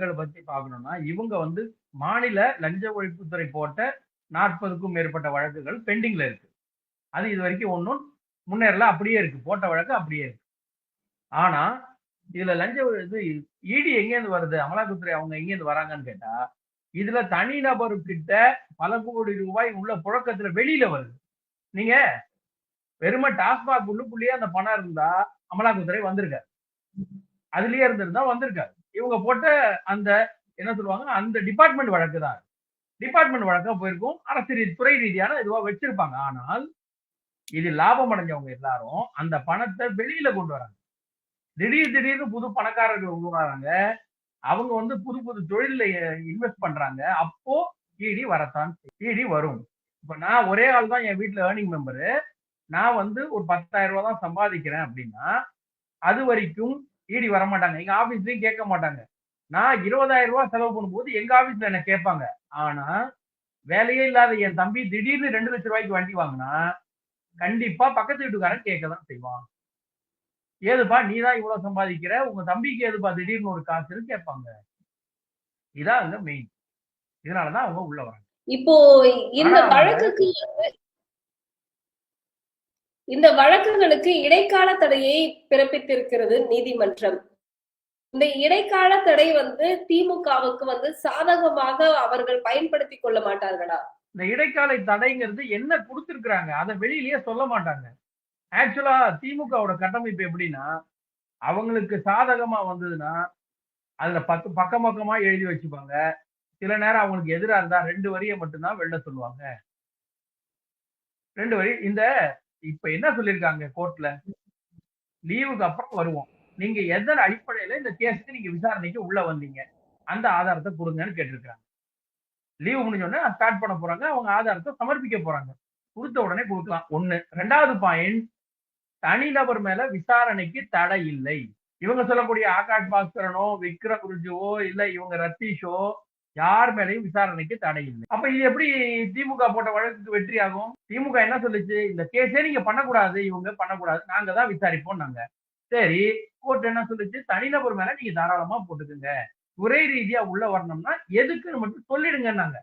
வழக்குகளை பத்தி பார்க்கணும்னா இவங்க வந்து மாநில லஞ்ச ஒழிப்புத்துறை போட்ட நாற்பதுக்கும் மேற்பட்ட வழக்குகள் பெண்டிங்ல இருக்கு அது இது வரைக்கும் ஒன்றும் முன்னேறல அப்படியே இருக்கு போட்ட வழக்கு அப்படியே இருக்கு ஆனா இதுல லஞ்ச இது இடி எங்கேருந்து வருது அமலாக்கத்துறை அவங்க எங்கேருந்து வராங்கன்னு கேட்டா இதுல தனிநபர்கிட்ட பல கோடி ரூபாய் உள்ள புழக்கத்துல வெளியில வருது நீங்க வெறும டாஸ்மாக் உள்ளுக்குள்ளேயே அந்த பணம் இருந்தா அமலாக்கத்துறை வந்திருக்காரு அதுலயே இருந்திருந்தா வந்திருக்காரு இவங்க போட்ட அந்த என்ன சொல்லுவாங்க அந்த டிபார்ட்மெண்ட் வழக்கு தான் டிபார்ட்மெண்ட் வழக்கா போயிருக்கும். அரசு துறை ரீதியான இதுவா வச்சிருப்பாங்க. ஆனால் இது லாபம் அடைஞ்சவங்க எல்லாரும் அந்த பணத்தை வெளியில கொண்டு வராங்க. திடீர் திடீர்னு புது பணக்காரர்கள் உருவாகிறாங்க அவங்க வந்து புது புது தொழில இன்வெஸ்ட் பண்றாங்க. அப்போ இடி வரத்தான் இடி வரும். இப்ப நான் ஒரே ஆள் தான் என் வீட்டுல ஏர்னிங் மெம்பரு நான் வந்து ஒரு பத்தாயிரம் ரூபாய் தான் சம்பாதிக்கிறேன் அப்படின்னா அது வரைக்கும் இடி வர மாட்டாங்க எங்க ஆபீஸ்லயும் கேட்க மாட்டாங்க. நான் இருபதாயிரம் ரூபாய் செலவு பண்ணும்போது எங்க ஆபீஸ்ல என்ன கேட்பாங்க? ஆனா வேலையே இல்லாத என் தம்பி திடீர்னு ரெண்டு லட்சம் ரூபாய்க்கு வண்டி வாங்கினா கண்டிப்பா பக்கத்து வீட்டுக்காரன் கேட்க தான் செய்வான். ஏதுப்பா நீ தான் இவ்வளவு சம்பாதிக்கிற? உங்க தம்பிக்கு ஏதுப்பா திடீர்னு ஒரு காசுன்னு கேட்பாங்க. இதான் அங்க மெயின் இதனாலதான் அவங்க உள்ள வராங்க. இப்போ இந்த வழக்குக்கு இந்த வழக்குகளுக்கு இடைக்கால தடையை பிறப்பித்திருக்கிறது நீதிமன்றம். இந்த இடைக்கால தடை வந்து திமுகவுக்கு வந்து சாதகமாக அவர்கள் பயன்படுத்தி கொள்ள மாட்டார்களா? இந்த இடைக்கால தடைங்கிறது என்ன கொடுத்திருக்கிறாங்க? அதை வெளியிலேயே சொல்ல மாட்டாங்க. ஆக்சுவலா திமுகவோட கட்டமைப்பு எப்படின்னா அவங்களுக்கு சாதகமா வந்ததுன்னா அதுல பத்து பக்கம் பக்கமா எழுதி வச்சுப்பாங்க. சில நேரம் அவங்களுக்கு எதிரா இருந்தா ரெண்டு வரியை மட்டும்தான் வெளில சொல்லுவாங்க. ரெண்டு வரி இந்த இப்ப என்ன சொல்லியிருக்காங்க கோர்ட்ல லீவுக்கு அப்புறம் வருவோம். நீங்க எதன் அடிப்படையில இந்த கேஸுக்கு நீங்க விசாரணைக்கு உள்ள வந்தீங்க? அந்த ஆதாரத்தை கொடுங்கன்னு கேட்டிருக்காங்க லீவு முடிஞ்சோடனே ஸ்டார்ட் பண்ண போறாங்க. அவங்க ஆதாரத்தை சமர்ப்பிக்க போறாங்க. கொடுத்த உடனே கொடுக்கலாம். ஒண்ணு. ரெண்டாவது பாயிண்ட் தனிநபர் மேல விசாரணைக்கு தடை இல்லை. இவங்க சொல்லக்கூடிய ஆகாஷ் பாஸ்கரனோ விக்ரம் குருஜுவோ இல்ல இவங்க ரத்தீஷோ யார் மேலயும் விசாரணைக்கு தடை இல்லை. அப்ப இது எப்படி திமுக போட்ட வழக்குக்கு வெற்றி ஆகும் திமுக என்ன சொல்லுச்சு? இந்த கேஸே நீங்க பண்ணக்கூடாது இவங்க பண்ணக்கூடாது நாங்க தான் விசாரிப்போம் நாங்க. சரி கோர்ட் என்ன சொல்லுச்சு? தனிநபர் மேல நீங்க தாராளமா போட்டுக்குங்க. ஒரே ரீதியா உள்ள வரணும்னா எதுக்குன்னு மட்டும் சொல்லிடுங்கன்னாங்க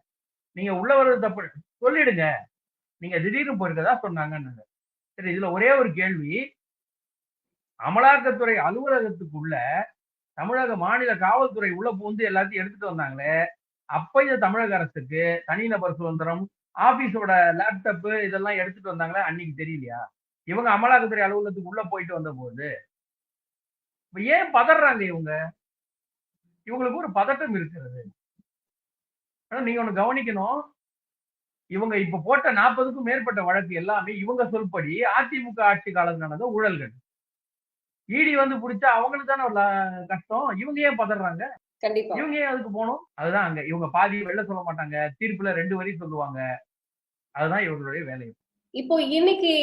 நீங்க உள்ள வர்றது தப்பு. சொல்லிடுங்க. நீங்க திடீர்னு போயிருக்கதா சொன்னாங்கன்னாங்க. சரி இதுல ஒரே ஒரு கேள்வி. அமலாக்கத்துறை அலுவலகத்துக்குள்ள தமிழக மாநில காவல்துறை உள்ள பூந்து எல்லாத்தையும் எடுத்துட்டு வந்தாங்களே அப்பைய தமிழக அரசுக்கு தனிநபர் சுதந்திரம் ஆபீஸோட லேப்டாப் இதெல்லாம் எடுத்துட்டு வந்தாங்களே? அன்னைக்கு தெரியலையா? இவங்க அமலாக்கத்துறை அலுவலகத்துக்கு உள்ள போயிட்டு வந்த போது ஏன் பதறாங்க இவங்க? இவங்களுக்கு ஒரு பதட்டம் இருக்கிறது. ஆனா நீங்க ஒண்ணு கவனிக்கணும். இவங்க இப்ப போட்ட நாற்பதுக்கும் மேற்பட்ட வழக்கு எல்லாமே இவங்க சொல்படி அதிமுக ஆட்சி காலத்தில் நடந்த ஊழல்கள். இடி வந்து பிடிச்சா அவங்களுக்கு தானே ஒரு கஷ்டம். இவங்க ஏன் பதறாங்க? கண்டிப்பா. இவங்க ஏன் அதுக்கு போகணும்? அதுதான் அங்க. இவங்க பாதி வெளில சொல்ல மாட்டாங்க. தீர்ப்புல ரெண்டு வரி சொல்லுவாங்க. அதுதான் இவங்களுடைய வேலை இப்போ இன்னைக்கு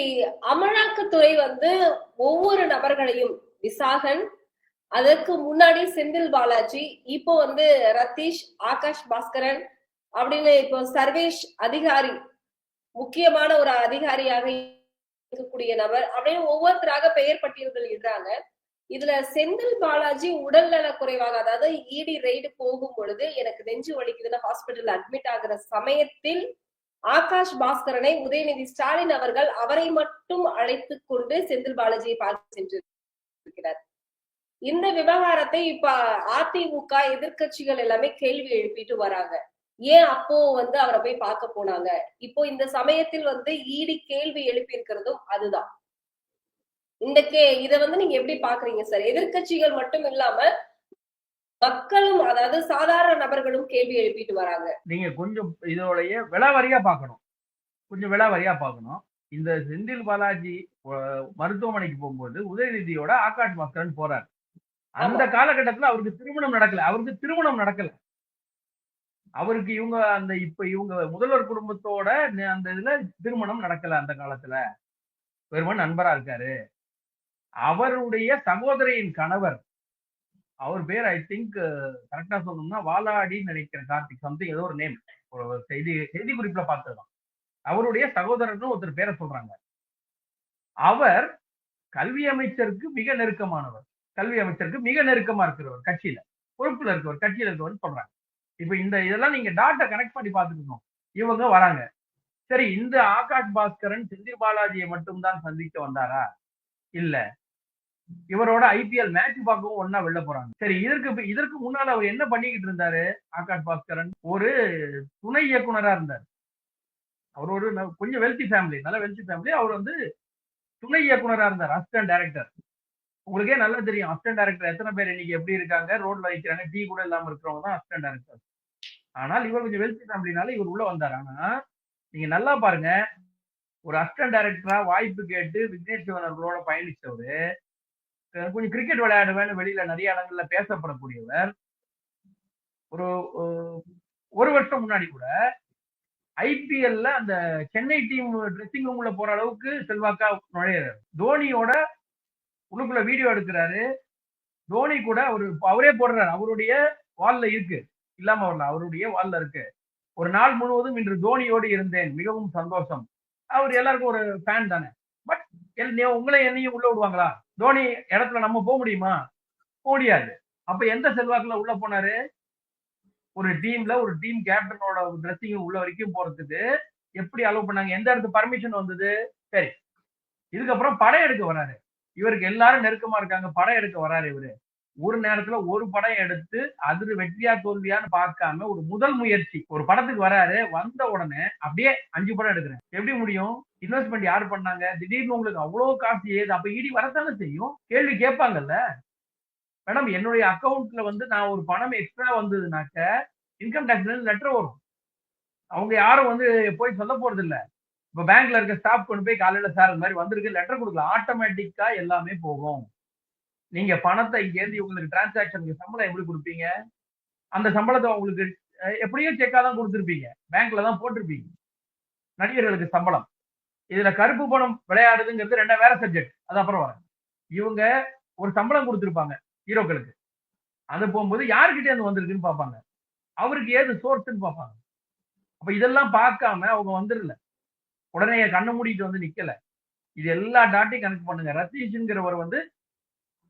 அமலாக்கத்துறை வந்து ஒவ்வொரு நபர்களையும் விசாகன் அதற்கு முன்னாடி செந்தில் பாலாஜி இப்போ வந்து ரத்தீஷ் ஆகாஷ் பாஸ்கரன் அப்படின்னு இப்போ சர்வேஷ் அதிகாரி முக்கியமான ஒரு அதிகாரியாக இருக்கக்கூடிய நபர் அப்படின்னு ஒவ்வொருத்தராக பெயர் பட்டியல்கள் இடுறாங்க. இதுல செந்தில் பாலாஜி உடல் நல குறைவாக அதாவது இடி ரெய்டு போகும் பொழுது எனக்கு நெஞ்சு வலிக்குதுன்னு ஹாஸ்பிட்டல் அட்மிட் ஆகிற சமயத்தில் ஆகாஷ் பாஸ்கரனை உதயநிதி ஸ்டாலின் அவர்கள் அவரை மட்டும் அழைத்து கொண்டு செந்தில் பாலாஜியை பார்த்து சென்றிருக்கிறார். இந்த விவகாரத்தை இப்ப அதிமுக எதிர்க்கட்சிகள் எல்லாமே கேள்வி எழுப்பிட்டு வராங்க. ஏன் அப்போ வந்து அவரை போய் பார்க்க போனாங்க? இப்போ இந்த சமயத்தில் வந்து ஈடி கேள்வி எழுப்பி இருக்கிறதும் அதுதான். இந்த கே இத வந்து நீங்க எப்படி பாக்குறீங்க சார்? எதிர்க்கட்சிகள் மட்டும் இல்லாம மக்களும் அதாவது சாதாரண நபர்களும் கேள்வி எழுப்பிட்டு வராங்க. நீங்க கொஞ்சம் இதோடைய விலாவரியா பார்க்கணும். கொஞ்சம் விலாவரியா பார்க்கணும். இந்த செந்தில் பாலாஜி மருத்துவமனைக்கு போகும்போது உதயநிதியோட ஆகாஷ் பாஸ்கரன் போறாரு. அந்த காலகட்டத்துல அவருக்கு திருமணம் நடக்கல. அவருக்கு திருமணம் நடக்கல. அவருக்கு இவங்க அந்த இப்ப இவங்க முதல்வர் குடும்பத்தோட அந்த இதுல திருமணம் நடக்கல அந்த காலத்துல. பெருமன் நண்பரா இருக்காரு. அவருடைய சகோதரியின் கணவர் அவர் பேர் ஐ திங்க் கரெக்டா சொல்லணும்னா வாலாடின்னு நினைக்கிறேன் கார்த்திக் சம்திங் ஏதோ ஒரு நேம் ஒரு செய்தி செய்தி குறிப்புல பார்த்ததுதான். அவருடைய சகோதரர்னு ஒருத்தர் பேரை சொல்றாங்க. அவர் கல்வி அமைச்சருக்கு மிக நெருக்கமானவர். கல்வி அமைச்சருக்கு மிக நெருக்கமா இருக்கிறவர் கட்சியில. பொறுப்புல இருக்கவர் கட்சியில இருக்கவர் சொல்றாங்க. இப்ப இந்த இதெல்லாம் நீங்க டாட்டை கனெக்ட் பண்ணி பார்த்துக்கணும். இவங்க வராங்க. சரி இந்த ஆகாஷ் பாஸ்கரன் செந்தில் பாலாஜியை மட்டும்தான் சந்திக்க வந்தாரா? இல்ல. இவரோட ஐபிஎல் மேட்ச் பார்க்கவும் ஒன்னா வெளில போறாங்க. சரி இதற்கு இதற்கு முன்னால அவர் என்ன பண்ணிக்கிட்டு இருந்தாரு? ஆகாஷ் பாஸ்கரன். ஒரு துணை இயக்குனரா இருந்தார். அவர் ஒரு கொஞ்சம் வெல்தி ஃபேமிலி நல்ல வெல்த்தி ஃபேமிலி அவர் வந்து துணை இயக்குனரா இருந்தார் அசிஸ்டன்ட் டைரக்டர் உங்களுக்கே நல்லா தெரியும். அசிஸ்டன்ட் டைரக்டர் எத்தனை பேர் இன்னைக்கு எப்படி இருக்காங்க? ரோட்ல வைக்கிறாங்க டீ கூட இல்லாம இருக்கிறவங்க தான் அசிஸ்டன்ட் டைரக்டர் ஆனால் இவர் கொஞ்சம் வெல்த் ஃபேமிலினால இவர் உள்ள வந்தார். ஆனா நீங்க நல்லா பாருங்க. ஒரு அசிஸ்டன்ட் டைரக்டரா வாய்ப்பு கேட்டு விக்னேஷ் சிவனர்களோட பயணிச்சவர் கொஞ்சம் கிரிக்கெட் விளையாடுவேன்னு வெளியில நிறைய இடங்கள்ல பேசப்படக்கூடியவர் ஒரு ஒரு வருஷம் முன்னாடி கூட ஐபிஎல்ல அந்த சென்னை டீம் ட்ரெஸ்ஸிங் ரூம்ல போற அளவுக்கு செல்வாக்கா நுழையிறாரு. தோனியோட உள்ளுக்குள்ள வீடியோ எடுக்கிறாரு. தோனி கூட அவரு அவரே போடுறாரு. அவருடைய வால்ல இருக்கு. இல்லாம வரல அவருடைய வால்ல இருக்கு. ஒரு நாள் முழுவதும் இன்று தோனியோடு இருந்தேன். மிகவும் சந்தோஷம். அவர் எல்லாருக்கும் ஒரு ஃபேன் தானே. பட் உங்களை என்னையும் உள்ள விடுவாங்களா? தோனி இடத்துல நம்ம போக முடியுமா? போக முடியாது. அப்ப எந்த செல்வாக்குல உள்ள போனாரு? ஒரு டீம்ல ஒரு டீம் கேப்டனோட ட்ரெஸ்ஸிங் உள்ள வரைக்கும் போறதுக்கு எப்படி அலோவ் பண்ணாங்க? எந்த இடத்து பர்மிஷன் வந்தது? சரி. இதுக்கப்புறம் படம் எடுக்க வராரு. இவருக்கு எல்லாரும் நெருக்கமா இருக்காங்க. படம் எடுக்க வராரு இவரு. ஒரு நேரத்துல ஒரு படம் எடுத்து அது வெற்றியா தோல்வியான்னு பார்க்காம ஒரு முதல் முயற்சி. ஒரு படத்துக்கு வராரு வந்த உடனே அப்படியே அஞ்சு படம் எடுக்கிறேன். எப்படி முடியும்? இன்வெஸ்ட்மெண்ட் யார் பண்ணாங்க? திடீர்னு உங்களுக்கு அவ்வளவு காசு ஏது? அப்ப இடி வரத்தானே செய்யும்? கேள்வி கேட்பாங்கல்ல? மேடம் என்னுடைய அக்கவுண்ட்ல வந்து நான் ஒரு பணம் எக்ஸ்ட்ரா வந்ததுனாக்க இன்கம் டேக்ஸ்ல லெட்டர் வரும். அவங்க யாரும் வந்து போய் சொல்ல போறது இல்லை இப்ப பேங்க்ல இருக்க ஸ்டாப் கொண்டு போய் காலையில சார் இந்த மாதிரி வந்திருக்கு லெட்டர் கொடுக்கலாம் ஆட்டோமேட்டிக்கா எல்லாமே போகும். நீங்க பணத்தை இங்க இருந்து உங்களுக்கு டிரான்சாக்ஷனுக்கு சம்பளம் எப்படி கொடுப்பீங்க? அந்த சம்பளத்தை உங்களுக்கு எப்படியும் செக்கா தான் கொடுத்துருப்பீங்க. பேங்க்ல தான் போட்டிருப்பீங்க. நடிகர்களுக்கு சம்பளம். இதுல கருப்பு பணம் விளையாடுதுங்கிறது ரெண்டா வேற சப்ஜெக்ட் அது அப்புறம் வரேன். இவங்க ஒரு சம்பளம் கொடுத்துருப்பாங்க ஹீரோக்களுக்கு. அது போகும்போது யாருக்கிட்டே இருந்து வந்திருக்குன்னு பார்ப்பாங்க. அவருக்கு ஏது சோர்ஸ்ன்னு பார்ப்பாங்க. அப்ப இதெல்லாம் பார்க்காம அவங்க வந்துடல. உடனே கண்ணை மூடிட்டு வந்து நிக்கல. இது எல்லா டாட்டையும் கனெக்ட் பண்ணுங்க. ரத்தீஷ்ங்கிறவர் வந்து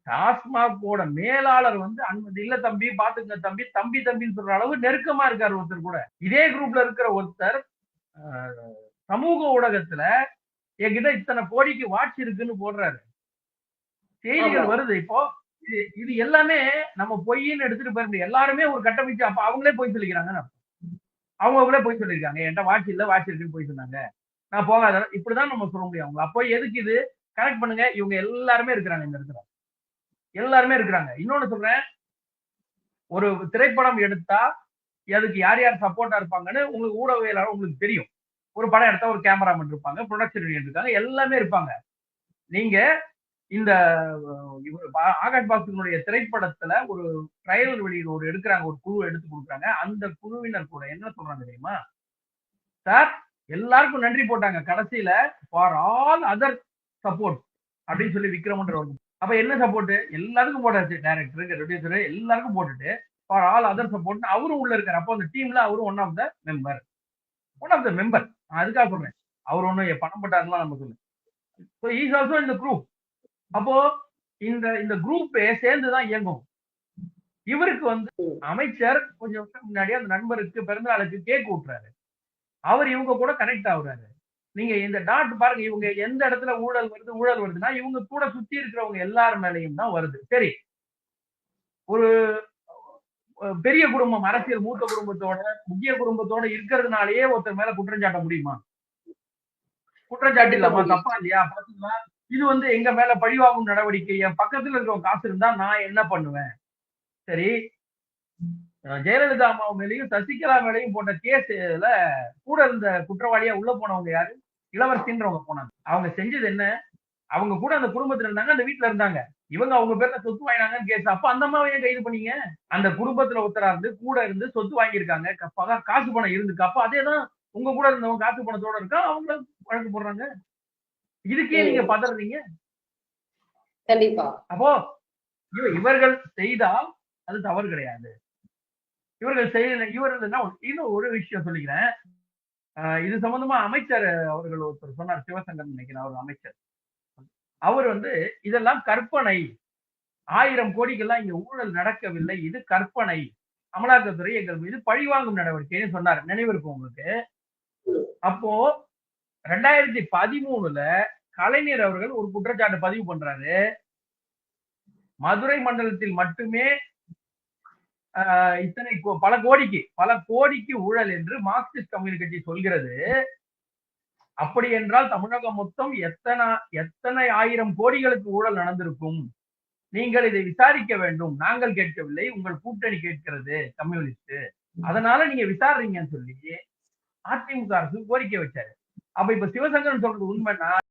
டாஸ்மாகோட மேலாளர் வந்து அன்பு இல்ல தம்பி பாத்துங்க தம்பி தம்பி தம்பின்னு சொல்ற அளவு நெருக்கமா இருக்காரு ஒருத்தர் கூட. இதே குரூப்ல இருக்கிற ஒருத்தர் சமூக ஊடகத்துல என்கிட்ட இத்தனை கோடிக்கு வாட்ச் இருக்குன்னு போடுறாரு. செய்திகள். வருது. இப்போ இது இது எல்லாமே நம்ம பொய்ன்னு எடுத்துட்டு முடியும் எல்லாருமே ஒரு கட்டமைச்சு அப்ப அவங்களே போய் சொல்லிக்கிறாங்க அவங்க அவங்களே போய் சொல்லியிருக்காங்க. என்கிட்ட வாட்ச் இல்ல வாட்ச் இருக்குன்னு போய் சொன்னாங்க. நான் போகாத இப்படிதான் நம்ம சொல்ல முடியும். அவங்க அப்போ எதுக்கு இது? கனெக்ட் பண்ணுங்க. இவங்க எல்லாருமே இருக்கிறாங்க இந்த இடத்துல. எல்லாருமே இருக்கிறாங்க. இன்னொன்னு சொல்றேன். ஒரு திரைப்படம் எடுத்தா அதுக்கு யார் யார் சப்போர்ட்டா இருப்பாங்கன்னு உங்களுக்கு ஊடகவியலாளர் உங்களுக்கு தெரியும். ஒரு படம் எடுத்தா ஒரு கேமராமேன் இருப்பாங்க ப்ரொடக்ஷன் இருக்காங்க எல்லாமே இருப்பாங்க. நீங்க இந்த ஆகாஷ் பாஸ்கரனுடைய திரைப்படத்துல ஒரு ட்ரையல் வெளியிட ஒரு எடுக்கிறாங்க ஒரு குழு எடுத்து கொடுக்குறாங்க. அந்த குழுவினர் கூட என்ன சொல்றாங்க தெரியுமா? சார் எல்லாருக்கும் நன்றி போட்டாங்க. கடைசியில ஃபார் ஆல் அதர் சப்போர்ட் அப்படின்னு சொல்லி விக்ரமன்றவர் அப்ப என்ன சப்போர்ட் எல்லாருக்கும் போட்டாச்சு. டைரக்டர் ப்ரொடியூசர் எல்லாருக்கும் போட்டுட்டு ஃபார் ஆல் அதர் சப்போர்ட் அவரும் உள்ள இருக்காரு. அப்போ அந்த டீம்ல அவரும் one of the member one of the member நான் அதுக்காக சொல்றேன். அவர் ஒன்றும் பணம் போட்டாருலாம் நம்ம சொல்லு. ஸோ இஸ் ஆல்சோ இந்த குரூப் அப்போ இந்த இந்த குரூப்பே சேர்ந்துதான் இயங்கும். இவருக்கு வந்து அமைச்சர் கொஞ்சம் வருஷம் முன்னாடி அந்த நண்பருக்கு பிறந்தநாளுக்கு கேக் ஊட்டுறாரு. அவர் இவங்க கூட கனெக்ட் ஆகுறாரு. நீங்க இந்த டாட் பாருங்க இவங்க எந்த இடத்துல ஊழல் வருது ஊழல் வருதுன்னா இவங்க கூட சுத்தி இருக்கிறவங்க எல்லார் மேலையும் தான் வருது. சரி. ஒரு பெரிய குடும்பம் அரசியல் மூத்த குடும்பத்தோட முக்கிய குடும்பத்தோட இருக்கிறதுனாலயே ஒருத்தர் மேல குற்றம் சாட்ட முடியுமா? குற்றச்சாட்டு இல்லாமா தப்பா இல்லையா? பாத்தீங்களா? இது வந்து எங்க மேல பழிவாங்கும் நடவடிக்கை. என் பக்கத்துல இருக்கிறவங்க காசு இருந்தா நான் என்ன பண்ணுவேன்? சரி. ஜெயலலிதா அம்மா மேலேயும் சசிகலா மேலேயும் போட்ட கேஸ்ல கூட இருந்த குற்றவாளியா உள்ள போனவங்க யாரு? இளவரசின்றவங்க போனாங்க. அவங்க செஞ்சது என்ன? அவங்க கூட அந்த குடும்பத்துல இருந்தாங்க அந்த வீட்டுல இருந்தாங்க. இவங்க அவங்க பேர்ல சொத்து வாங்கினாங்கன்னு கேஸ். அப்ப அந்த அம்மாவை ஏன் கைது பண்ணீங்க? அந்த குடும்பத்துல ஒருத்தரா இருந்து கூட இருந்து சொத்து வாங்கியிருக்காங்க. காசு பணம் இருந்துக்கு? அப்ப அதேதான் உங்க கூட இருந்தவங்க காசு பணத்தோட இருக்கா? அவங்க வழக்கு போடுறாங்க. இதுக்கே நீங்க பதறீங்க கண்டிப்பா. அப்போ இவ- இவர்கள் செய்தால் அது தவறு கிடையாது. இவர்கள் செய்யல இவர்கள் இன்னும் ஒரு விஷயம் சொல்லிக்கிறேன். ஆஹ் இது சம்பந்தமா அமைச்சர் அவர்கள் ஒருத்தர் சொன்னார் சிவசங்கர் நினைக்கிறேன் அவர் அமைச்சர். அவர் வந்து இதெல்லாம் கற்பனை. ஆயிரம் கோடிக்கெல்லாம் இங்க ஊழல் நடக்கவில்லை இது கற்பனை. அமலாக்கத்துறை எங்கள் மீது பழிவாங்கும் நடவடிக்கைன்னு சொன்னார். நினைவிருக்கும் உங்களுக்கு? அப்போ ரெண்டாயிரத்தி பதிமூணுல கலைஞர் அவர்கள் ஒரு குற்றச்சாட்டு பதிவு பண்றாரு. மதுரை மண்டலத்தில் மட்டுமே இத்தனை கோ- பல கோடிக்கு பல கோடிக்கு ஊழல் என்று மார்க்சிஸ்ட் கம்யூனிஸ்ட் கட்சி சொல்கிறது. அப்படி என்றால் தமிழகம் மொத்தம் எத்தனை எத்தனை ஆயிரம் கோடிகளுக்கு ஊழல் நடந்திருக்கும்? நீங்கள் இதை விசாரிக்க வேண்டும். நாங்கள் கேட்கவில்லை உங்கள் கூட்டணி கேட்கிறது கம்யூனிஸ்ட் அதனால நீங்க விசாரிங்கன்னு சொல்லி அதிமுக அரசு கோரிக்கை வச்சாரு. அப்ப இப்ப சிவசங்கரன் சொல்றது உண்மைன்னா